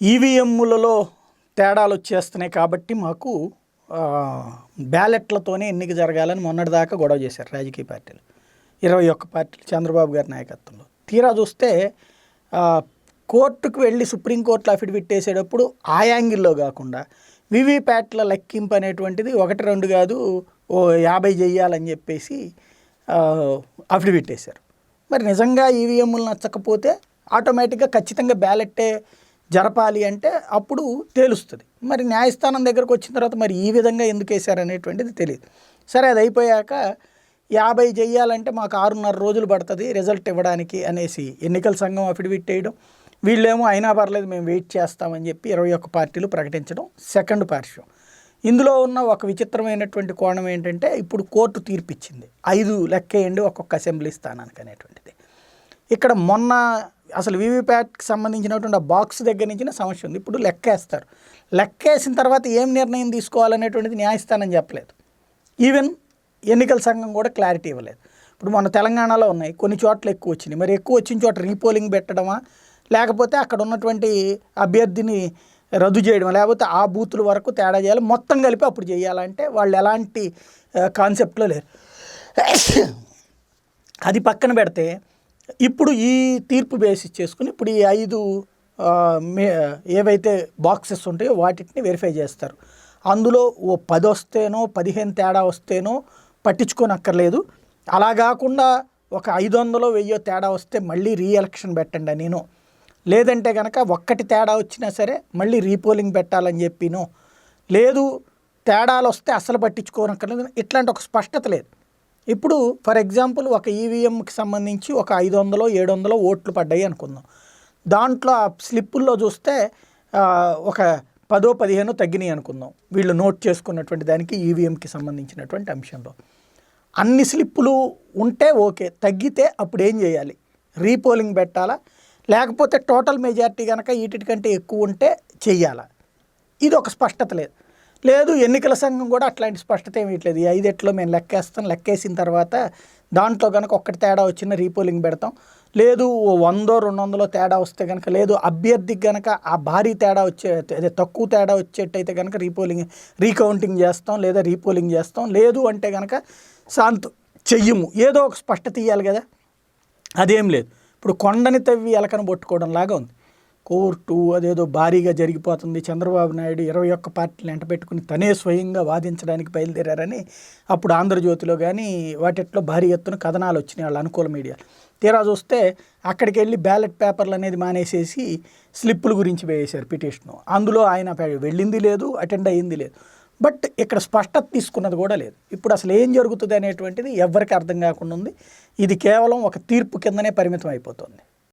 ఈవీఎంలలో తేడాలు వచ్చేస్తున్నాయి కాబట్టి మాకు బ్యాలెట్లతోనే ఎన్నిక జరగాలని మొన్నటిదాకా గొడవ చేశారు రాజకీయ పార్టీలు. ఇరవై ఒక్క పార్టీలు చంద్రబాబు గారి నాయకత్వంలో. తీరా చూస్తే కోర్టుకు వెళ్ళి సుప్రీంకోర్టులో అఫిడవిట్ వేసేటప్పుడు ఆ యాంగిల్లో కాకుండా వివిప్యాట్ల లెక్కింపు అనేటువంటిది ఒకటి రెండు కాదు ఓ యాభై చెయ్యాలని చెప్పేసి అఫిడవిట్ వేశారు మరి నిజంగా ఈవీఎంలు నచ్చకపోతే ఆటోమేటిక్గా ఖచ్చితంగా బ్యాలెట్టే జరపాలి అంటే అప్పుడు తేలుస్తుంది. మరి న్యాయస్థానం దగ్గరకు వచ్చిన తర్వాత మరి ఈ విధంగా ఎందుకు వేశారు అనేటువంటిది తెలియదు. సరే అది అయిపోయాక యాభై చెయ్యాలంటే మాకు ఆరున్నర రోజులు పడుతుంది రిజల్ట్ ఇవ్వడానికి అనేసి ఎన్నికల సంఘం అఫిడవిట్ వేయడం వీళ్ళేమో అయినా పర్లేదు మేము వెయిట్ చేస్తామని చెప్పి ఇరవై ఒక్క పార్టీలు ప్రకటించడం సెకండ్ పార్శ్వం. ఇందులో ఉన్న ఒక విచిత్రమైనటువంటి కోణం ఏంటంటే ఇప్పుడు కోర్టు తీర్పిచ్చింది. ఐదు లెక్కేయండి ఒక్కొక్క అసెంబ్లీ స్థానానికి అనేటువంటిది. ఇక్కడ మొన్న అసలు వీవీప్యాట్కి సంబంధించినటువంటి ఆ బాక్స్ దగ్గర నుంచి సమస్య ఉంది. ఇప్పుడు లెక్కేస్తారు. లెక్కేసిన తర్వాత ఏం నిర్ణయం తీసుకోవాలనేటువంటిది న్యాయస్థానం చెప్పలేదు. ఈవెన్ ఎన్నికల సంఘం కూడా క్లారిటీ ఇవ్వలేదు. ఇప్పుడు మన తెలంగాణలో ఉన్నాయి. కొన్ని చోట్ల ఎక్కువ వచ్చినాయి. మరి ఎక్కువ వచ్చిన చోట రీపోలింగ్ పెట్టడమా? లేకపోతే అక్కడ ఉన్నటువంటి అభ్యర్థిని రద్దు చేయడం లేకపోతే ఆ బూతుల వరకు తేడా చేయాలి? మొత్తం కలిపి అప్పుడు చేయాలంటే వాళ్ళు ఎలాంటి కాన్సెప్ట్లో లేరు. అది పక్కన పెడితే ఇప్పుడు ఈ తీర్పు బేసిస్ చేసుకుని ఇప్పుడు ఈ ఐదు మే ఏవైతే బాక్సెస్ ఉంటాయో వాటిని వెరిఫై చేస్తారు. అందులో ఓ పది వస్తేనో పదిహేను తేడా వస్తేనో పట్టించుకోనక్కర్లేదు. అలా కాకుండా ఒక ఐదు వందలో వెయ్యో తేడా వస్తే మళ్ళీ రీఎలక్షన్ పెట్టండి నేను లేదంటే కనుక ఒక్కటి తేడా వచ్చినా సరే మళ్ళీ రీపోలింగ్ పెట్టాలని చెప్పిను. లేదు తేడాలు వస్తే అసలు పట్టించుకోనక్కర్లేదు. ఇట్లాంటి ఒక స్పష్టత లేదు. ఇప్పుడు ఫర్ ఎగ్జాంపుల్ ఒక ఈవీఎంకి సంబంధించి ఒక ఐదు వందలో ఏడు వందలో ఓట్లు పడ్డాయి అనుకుందాం. దాంట్లో ఆ స్లిప్పుల్లో చూస్తే ఒక పదో పదిహేను తగ్గినాయి అనుకుందాం. వీళ్ళు నోట్ చేసుకున్నటువంటి దానికి ఈవీఎంకి సంబంధించినటువంటి అంశంలో. అన్ని స్లిప్పులు ఉంటే ఓకే. తగ్గితే అప్పుడు ఏం చేయాలి? రీపోలింగ్ పెట్టాలా? లేకపోతే టోటల్ మెజారిటీ కనుక వీటికంటే ఎక్కువ ఉంటే చెయ్యాలా? ఇది ఒక స్పష్టత లేదు. లేదు ఎన్నికల సంఘం కూడా అట్లాంటి స్పష్టత ఏమీ ఇట్లేదు. ఈ ఐదెట్లో మేము లెక్కేస్తాం. లెక్కేసిన తర్వాత దాంట్లో కనుక ఒక్కటి తేడా వచ్చిన రీపోలింగ్ పెడతాం. లేదు వందో రెండు వందలో తేడా వస్తే కనుక లేదు అభ్యర్థికి కనుక ఆ భారీ తేడా వచ్చే అదే తక్కువ తేడా వచ్చేటైతే కనుక రీపోలింగ్ రీకౌంటింగ్ చేస్తాం లేదా రీపోలింగ్ చేస్తాం. లేదు అంటే కనుక శాంతు చెయ్యము. ఏదో ఒక స్పష్టత ఇవ్వాలి కదా. అదేం లేదు. ఇప్పుడు కొండని తవ్వి ఎలకను పట్టుకోవడం లాగా ఉంది. కోర్టు అదేదో భారీగా జరిగిపోతుంది. చంద్రబాబు నాయుడు ఇరవై ఒక్క పార్టీలు ఎంటబెట్టుకుని తనే స్వయంగా వాదించడానికి బయలుదేరారని అప్పుడు ఆంధ్రజ్యోతిలో కానీ వాటిట్లో భారీ ఎత్తున కథనాలు వచ్చినాయి వాళ్ళ అనుకూల మీడియా. తీరా చూస్తే అక్కడికి వెళ్ళి బ్యాలెట్ పేపర్లు అనేది మానేసేసి స్లిప్పుల గురించి వేసేశారు పిటిషను అందులో ఆయన వెళ్ళింది లేదు అటెండ్ అయ్యింది లేదు. బట్ ఇక్కడ స్పష్టత తీసుకున్నది కూడా లేదు. ఇప్పుడు అసలు ఏం జరుగుతుంది అనేటువంటిది ఎవరికి అర్థం కాకుండా ఉంది. ఇది కేవలం ఒక తీర్పు కిందనే పరిమితం అయిపోతుంది.